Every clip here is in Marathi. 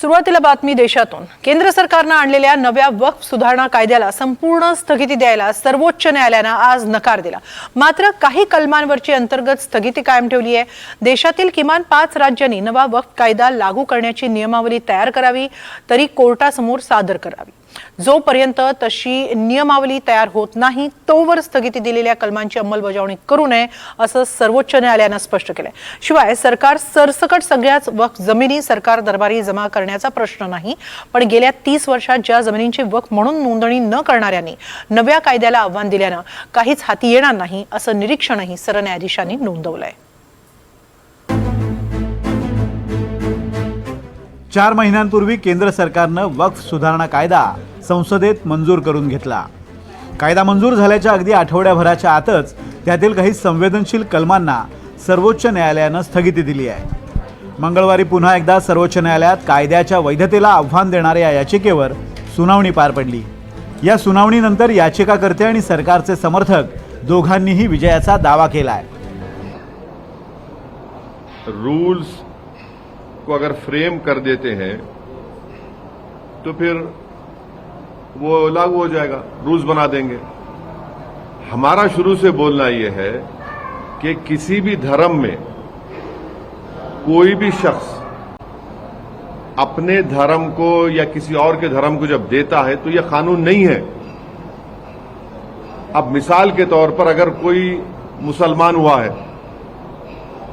सुरुवातीला बातमी देशातून. केंद्र सरकारनं आणलेल्या नव्या वक्फ सुधारणा कायद्याला संपूर्ण स्थगिती द्यायला सर्वोच्च न्यायालयानं आज नकार दिला. मात्र काही कलमांवरची अंतर्गत स्थगिती कायम ठेवली आहे. देशातील किमान पाच राज्यांनी नवा वक्फ कायदा लागू करण्याची नियमावली तयार करावी तरी कोर्टासमोर सादर करावी. जोपर्यंत तशी नियमावली तयार होत नाही तोवर स्थगिती दिलेल्या कलमांची अंमलबजावणी करू नये असं सर्वोच्च न्यायालयानं स्पष्ट केलंय. शिवाय सरकार सरसकट सगळ्याच वक्फ जमिनी सरकार दरबारी जमा करण्याचा प्रश्न नाही पण गेल्या तीस वर्षात ज्या जमिनींची वक्फ म्हणून नोंदणी न करणाऱ्यांनी नव्या कायद्याला आव्हान दिल्यानं काहीच हाती येणार नाही असं निरीक्षणही सरन्यायाधीशांनी नोंदवलंय. चार महिन्यांपूर्वी केंद्र सरकारनं वक्फ सुधारणा कायदा संसदेत मंजूर करून घेतला. कायदा मंजूर झाल्याच्या अगदी आठवड्याभराच्या आतच त्यातील काही संवेदनशील कलमांना सर्वोच्च न्यायालयानं स्थगिती दिली आहे. मंगळवारी पुन्हा एकदा सर्वोच्च न्यायालयात कायद्याच्या वैधतेला आव्हान देणाऱ्या याचिकेवर सुनावणी पार पडली. या सुनावणीनंतर याचिकाकर्ते आणि सरकारचे समर्थक दोघांनीही विजयाचा दावा केला आहे रूल्स को अगर फ्रेम कर देते हैं तो फिर वो लागू हो जाएगा, रूल्स बना देंगे। हमारा शुरू से बोलना यह है कि किसी भी धर्म में कोई भी शख्स अपने धर्म को या किसी और के धर्म को जब देता है तो यह कानून नहीं है। अब मिसाल के तौर पर अगर कोई मुसलमान हुआ है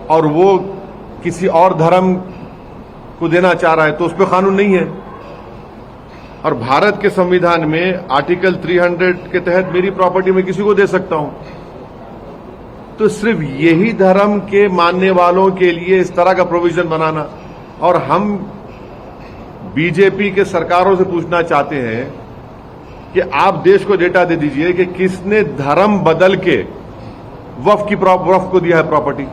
और वो किसी और धर्म को देना चाह रहा है तो उस पर कानून नहीं है। और भारत के संविधान में आर्टिकल 300 के तहत मेरी प्रॉपर्टी में किसी को दे सकता हूँ। तो सिर्फ़ यही धर्म के मानने वालों के लिए इस तरह का प्रोविज़न बनाना। और हम बीजेपी के सरकारों से पूछना चाहते हैं कि आप देश को डेटा दे दीजिए कि किसने धर्म बदल के वफ की वफ को दिया है प्रॉपर्टी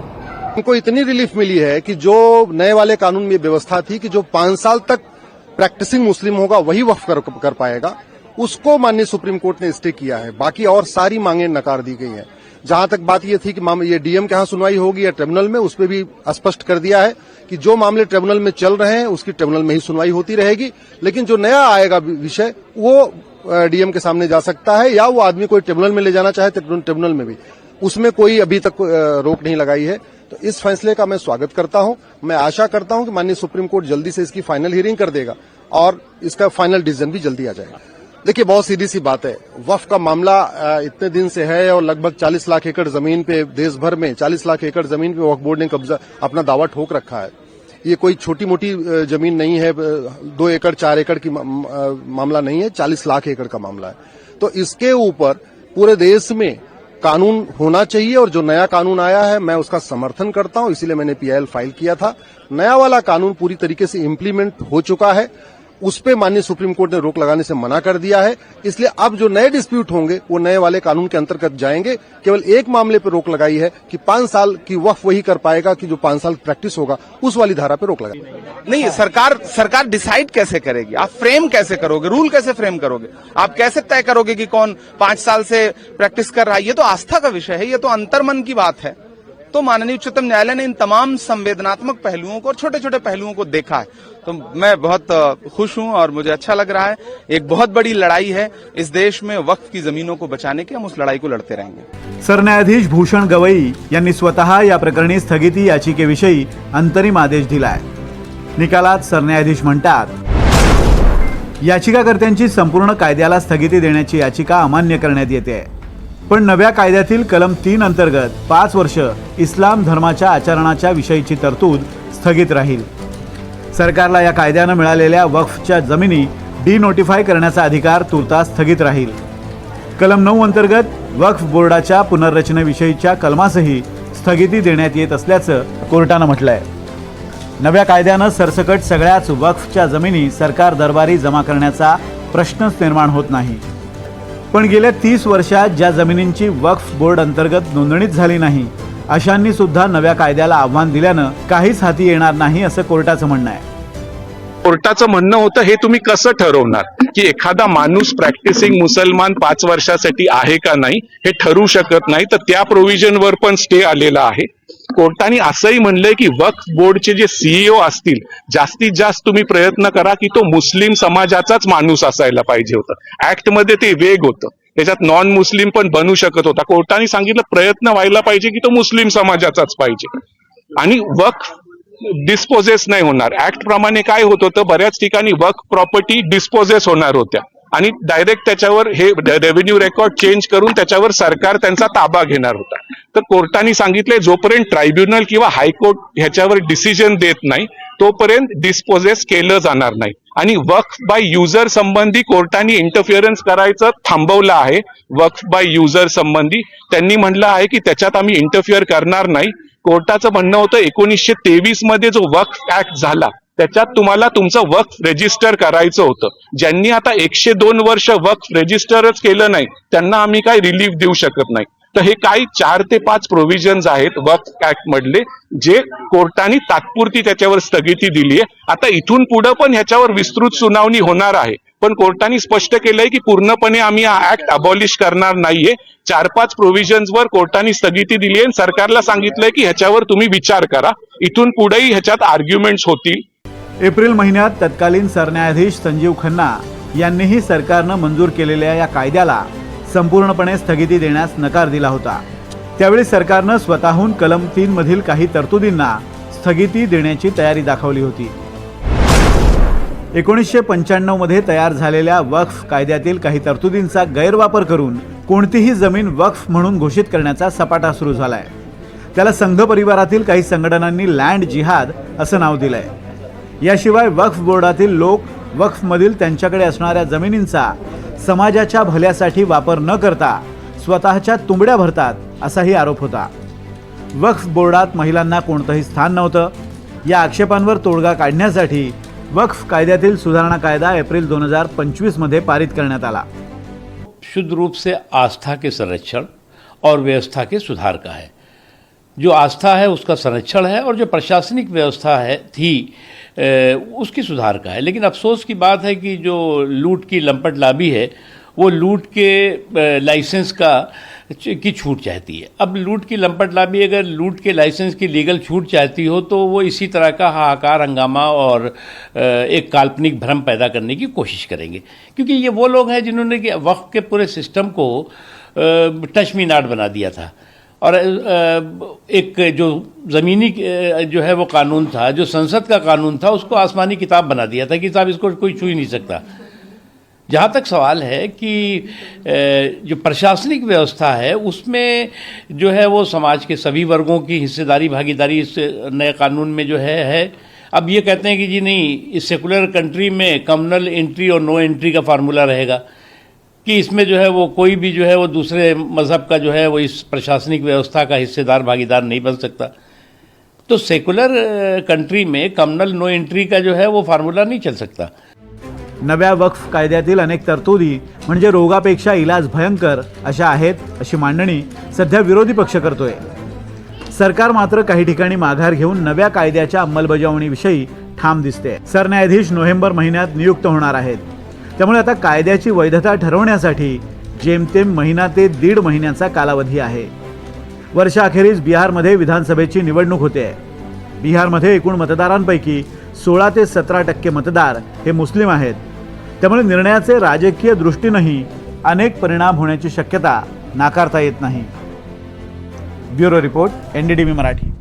उनको इतनी रिलीफ मिली है कि जो नए वाले कानून में व्यवस्था थी कि जो पाँच साल तक प्रैक्टिसिंग मुस्लिम होगा वही वक्फ कर, कर पाएगा। उसको माननीय सुप्रीम कोर्ट ने स्टे किया है। बाकी और सारी मांगे नकार दी गई हैं। जहाँ तक बात ये थी कि ये डीएम के यहाँ सुनवाई होगी या ट्रिब्यूनल में उस पर भी स्पष्ट कर दिया है कि जो मामले ट्रिब्यूनल में चल रहे हैं उसकी ट्रिब्यूनल में ही सुनवाई होती रहेगी। लेकिन जो नया आएगा विषय वो डीएम के सामने जा सकता है या वो आदमी कोई ट्रिब्यूनल में ले जाना चाहे तो ट्रिब्यूनल में भी। उसमें कोई अभी तक रोक नहीं लगाई है। तो इस फैसले का मैं स्वागत करता हूँ। मैं आशा करता हूँ कि माननीय सुप्रीम कोर्ट जल्दी से इसकी फाइनल हियरिंग कर देगा। और इसका फाइनल डिसीज़न भी जल्दी आ जाएगा। देखिए, बहुत सीधी सी बात है। वफ का मामला इतने दिन से है और लगभग 40 लाख एकड़ ज़मीन पे देश भर में 40 लाख एकड़ ज़मीन पे वक्फ बोर्ड ने कब्जा, अपना दावा ठोक रखा है। ये कोई छोटी मोटी ज़मीन नहीं है दो एकड़, चार एकड़ की मामला नहीं है 40 लाख एकड़ का मामला है। तो इसके ऊपर पूरे देश में कानून होना चाहिए और जो नया कानून आया है, मैं उसका समर्थन करता हूँ, इसीलिए मैंने पीआईएल फ़ाइल किया था। नया वाला कानून पूरी तरीके से इम्प्लीमेंट हो चुका है। उस पे माननीय सुप्रीम कोर्ट ने रोक लगाने से मना कर दिया है। इसलिए अब जो नए डिस्प्यूट होंगे, वो नए वाले कानून के अंतर्गत जाएँगे। केवल एक मामले पर रोक लगाई है कि पाँच साल की वफ वही कर पाएगा कि जो पाँच साल प्रैक्टिस होगा, उस वाली धारा पे रोक लगा नहीं, सरकार सरकार डिसाइड कैसे करेगी? आप फ्रेम कैसे करोगे? रूल कैसे फ्रेम करोगे? आप कैसे तय करोगे कि कौन पाँच साल से प्रैक्टिस कर रहा है? ये तो आस्था का विषय है, ये तो अंतर्मन की बात है। तो माननीय उच्चतम न्यायालय ने इन तमाम संवेदनात्मक पहलुओं को और छोटे छोटे पहलुओं को देखा है। तो मैं बहुत खुश हूं और मुझे अच्छा लग रहा है। एक बहुत बड़ी लड़ाई है इस देश में वक्त की जमीनों को बचाने की। हम उस लड़ाई को लड़ते रहेंगे। सरन्यायाधीश भूषण गवई यांनी स्वतः या प्रकरणी स्थगिती याचिकेविषयी अंतरिम आदेश दिलाय. निकालात सरन्यायाधीश म्हणतात याचिकाकर्त्यांची संपूर्ण कायद्याला स्थगिती देण्याची याचिका अमान्य करण्यात येते. पण नव्या कायद्यातील कलम तीन अंतर्गत पाच वर्ष इस्लाम धर्माच्या आचरणाच्या विषयीची तरतूद स्थगित राहील. सरकारला या कायद्यानं मिळालेल्या वक्फच्या जमिनी डी नोटिफाय करण्याचा अधिकार तुर्तास स्थगित राहील. कलम नऊ अंतर्गत वक्फ बोर्डाच्या पुनर्रचनेविषयीच्या कलमासही स्थगिती देण्यात येत असल्याचं कोर्टानं म्हटलंय. नव्या कायद्यानं सरसकट सगळ्याच वक्फच्या जमिनी सरकार दरबारी जमा करण्याचा प्रश्नच निर्माण होत नाही. पण गेल्या तीस वर्षात ज्या जमिनींची वक्फ बोर्ड अंतर्गत नोंदणीच झाली नाही अशांनी सुद्धा नव्या कायद्याला आव्हान दिल्यानं काहीच हाती येणार नाही असं कोर्टाचं म्हणणं आहे. कोर्टाचं म्हणणं होतं हे तुम्ही कसं ठरवणार? की एखादा माणूस प्रॅक्टिसिंग मुसलमान पाच वर्षासाठी आहे का नाही हे ठरू शकत नाही तर त्या प्रोव्हिजनवर पण स्टे आलेला आहे. कोर्टाने असंही म्हणलंय की वक्फ बोर्डचे जे सीईओ असतील जास्तीत जास्त तुम्ही प्रयत्न करा की तो मुस्लिम समाजाचाच माणूस असायला पाहिजे होतं. ऍक्टमध्ये ते वेग होतं. त्याच्यात नॉन मुस्लिम पण बनू शकत होता. कोर्टाने सांगितलं प्रयत्न व्हायला पाहिजे की तो मुस्लिम समाजाचाच पाहिजे. आणि वक्फ डिस्पोजेस नाही होणार. ऍक्ट प्रमाणे काय होत होतं? बऱ्याच ठिकाणी वक्फ प्रॉपर्टी डिस्पोजेस होणार होत्या. आणि डायरेक्ट त्याच्यावर हे रेव्हेन्यू रेकॉर्ड चेंज करून त्याच्यावर सरकार त्यांचा ताबा घेणार होता. तर कोर्टाने सांगितले जोपर्यंत ट्रायब्युनल किंवा हायकोर्ट ह्याच्यावर डिसिजन देत नाही तोपर्यंत डिस्पोजेस केलं जाणार नाही. आणि वक्फ बाय युजर संबंधी कोर्टाने इंटरफिअरन्स करायचं थांबवलं आहे. वक्फ बाय युजर संबंधी त्यांनी म्हटलं आहे की त्याच्यात आम्ही इंटरफिअर करणार नाही. कोर्टाचं म्हणणं होतं एकोणीसशे तेवीसमध्ये जो वक्फ ऍक्ट झाला त्याच्यात तुम्हाला तुमचं वक्फ रेजिस्टर करायचं होतं. ज्यांनी आता एकशे दोन वर्ष वक्फ रेजिस्टरच केलं नाही त्यांना आम्ही काही रिलीफ देऊ शकत नाही. तर हे काही चार ते पाच प्रोव्हिजन्स आहेत वक्फ ऍक्ट मधले जे कोर्टाने तात्पुरती त्याच्यावर स्थगिती दिली आहे. आता इथून पुढे पण ह्याच्यावर विस्तृत सुनावणी होणार आहे. पण कोर्टाने स्पष्ट केलंय की पूर्णपणे आम्ही हा ऍक्ट अबॉलिश करणार नाहीये. चार पाच प्रोव्हिजन्सवर कोर्टाने स्थगिती दिली आहे सरकारला सांगितलंय की ह्याच्यावर तुम्ही विचार करा. इथून पुढेही ह्याच्यात आर्ग्युमेंट्स होतील. एप्रिल महिन्यात तत्कालीन सरन्यायाधीश संजीव खन्ना यांनीही सरकारनं मंजूर केलेल्या या कायद्याला संपूर्णपणे स्थगिती देण्यास नकार दिला होता. त्यावेळी सरकारनं स्वतःहून कलम तीनमधील काही तरतुदींना स्थगिती देण्याची तयारी दाखवली होती. एकोणीसशे पंच्याण्णवमध्ये तयार झालेल्या वक्फ कायद्यातील काही तरतुदींचा गैरवापर करून कोणतीही जमीन वक्फ म्हणून घोषित करण्याचा सपाटा सुरू झालाय. त्याला संघ परिवारातील काही संघटनांनी लँड जिहाद असं नाव दिलंय. याशिवाय वक्फ बोर्डातील लोक वक्फमधील त्यांच्याकडे असणाऱ्या जमिनींचा समाजाच्या भल्यासाठी वापर न करता स्वतःच्या तुंबड्या भरतात असाही आरोप होता. वक्फ बोर्डात महिलांना कोणतंही स्थान नव्हतं. या आक्षेपांवर तोडगा काढण्यासाठी वक्फ कायद्यातील सुधारणा कायदा एप्रिल दोन हजार पंचवीसमध्ये पारित करण्यात आला. शुद्ध रूप से आस्था के संरक्षण और व्यवस्था के सुधार का है। जो आस्था है उसका संरक्षण है और जो प्रशासनिक व्यवस्था है थी उसकी सुधार का है। लेकिन अफसोस की बात है कि जो लूट की लंपट लाबी है, वो लूट के लाइसेंस का की छूट चाहती है। अब लूट की लंपट लाबी अगर लूट के लाइसेंस की लीगल छूट चाहती हो तो वो इसी तरह का हाहाकार, हंगामा और एक काल्पनिक भ्रम पैदा करने की कोशिश करेंगे। क्योंकि ये वो लोग हैं जिन्होंने कि वक्त के पूरे सिस्टम को टच मी नाट बना दिया था। और एक जो ज़मीनी जो है वो कानून था, जो संसद का कानून था, उसको आसमानी किताब बना दिया था कि साहब इसको कोई छू ही नहीं सकता। जहाँ तक सवाल है कि जो प्रशासनिक व्यवस्था है, उसमें जो है वो समाज के सभी वर्गों की हिस्सेदारी, भागीदारी इस नए कानून में जो है है। अब ये कहते हैं कि जी नहीं, इस सेकुलर कंट्री में कम्युनल एंट्री और नो एंट्री का फार्मूला रहेगा। कि इसमें जो है वो कोई भी जो है वो दूसरे मज़हब का जो है वो इस प्रशासनिक व्यवस्था का हिस्सेदार भागीदार नहीं बन सकता। तो सेकुलर कंट्री में कम्युनल नो एंट्री का जो है वो फार्मूला नहीं चल सकता। नव्या वक्फ कायद्यातील अनेक तरतुदी म्हणजे रोगापेक्षा इलाज भयंकर अशा आहेत अशी मांडणी सध्या विरोधी पक्ष करतोय. सरकार मात्र काही ठिकाणी माघार घेऊन नव्या कायद्याच्या अंमलबजावणीविषयी ठाम दिसते. सरन्यायाधीश नोव्हेंबर महिन्यात नियुक्त होणार आहेत. त्यामुळे आता कायद्याची वैधता ठरवण्यासाठी जेमतेम महिना ते दीड महिन्याचा कालावधी आहे. वर्षाअखेरीस बिहारमध्ये विधानसभेची निवडणूक होते. बिहारमध्ये एकूण मतदारांपैकी सोळा ते सतरा टक्के मतदार हे मुस्लिम आहेत. त्यामुळे निर्णयाचे राजकीय दृष्टीनंही अनेक परिणाम होण्याची शक्यता नाकारता येत नाही. Bureau report NDTV Marathi.